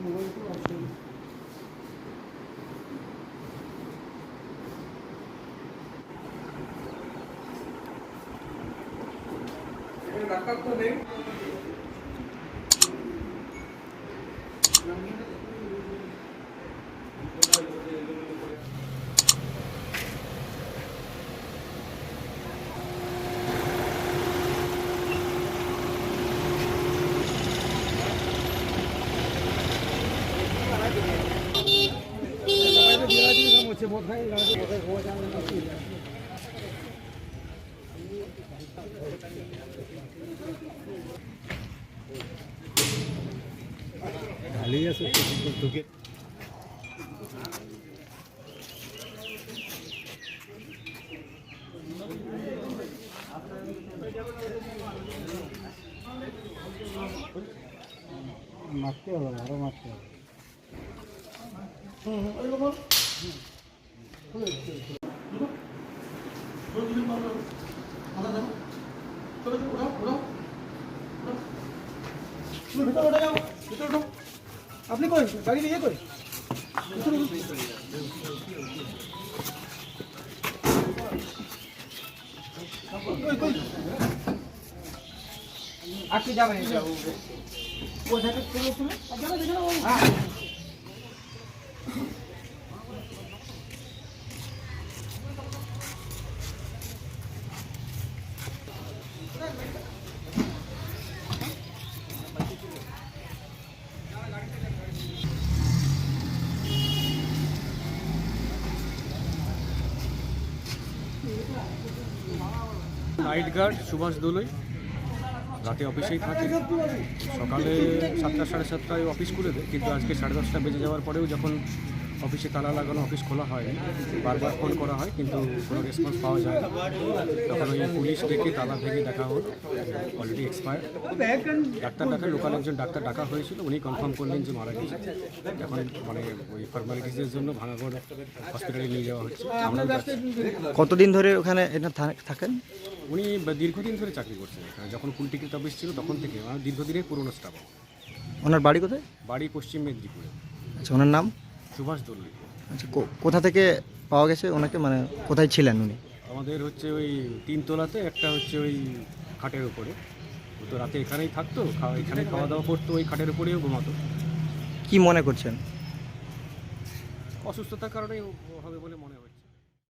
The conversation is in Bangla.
Gracias. ঢালি আছে ঢুকে মারতে হবে আরও মারতে হবে। আপনি কই? গাড়ি নিয়ে কই? আজকে যাবেন কোথায় তুলে নাইট গার্ড সুভাষ দোলই রাতে অফিসেই থাকে। সকালে সাতটা, সাড়ে সাতটায় অফিস খুলে দেয়, কিন্তু আজকে সাড়ে দশটা বেজে যাওয়ার পরেও যখন অফিসে তালা লাগানো অফিস খোলা হয় বারবার ফোন করা হয় কিন্তু কোনো রেসপন্স পাওয়া যায় না। তখন ওই পুলিশ ডেকে তালা ভেঙে দেখা হলো অলরেডি এক্সপায়ার ডাক্তার ডাকা লোকাল একজন ডাক্তার ডাকা হয়েছিল উনি কনফার্ম করলেন যে মারা গেছে। এখন মানে ওই ফর্মালিটিসের জন্য ভাঙাগড় হসপিটালে নিয়ে যাওয়া হচ্ছে। আমরা কতদিন ধরে ওখানে থাকেন? উনি দীর্ঘদিন ধরে চাকরি করছেন। এখানে যখন ফুল টিকিট অফিস ছিল তখন থেকে দীর্ঘদিনের পুরনো স্টাফ ওনার বাড়ি কোথায়? বাড়ি পশ্চিম মেদিনীপুরে। আচ্ছা ওনার নাম? সুভাষ দল্লি। আচ্ছা কোথা থেকে পাওয়া গেছে ওনাকে? মানে কোথায় ছিলেন উনি? আমাদের হচ্ছে ওই তিনতলাতে একটা হচ্ছে ওই খাটের উপরে। ও তো রাতে এখানেই থাকতো খাওয়া এখানে খাওয়া দাওয়া করতো ওই খাটের উপরেও ঘুমাতো। কি মনে করছেন? অসুস্থতার কারণেই হবে বলে মনে হয়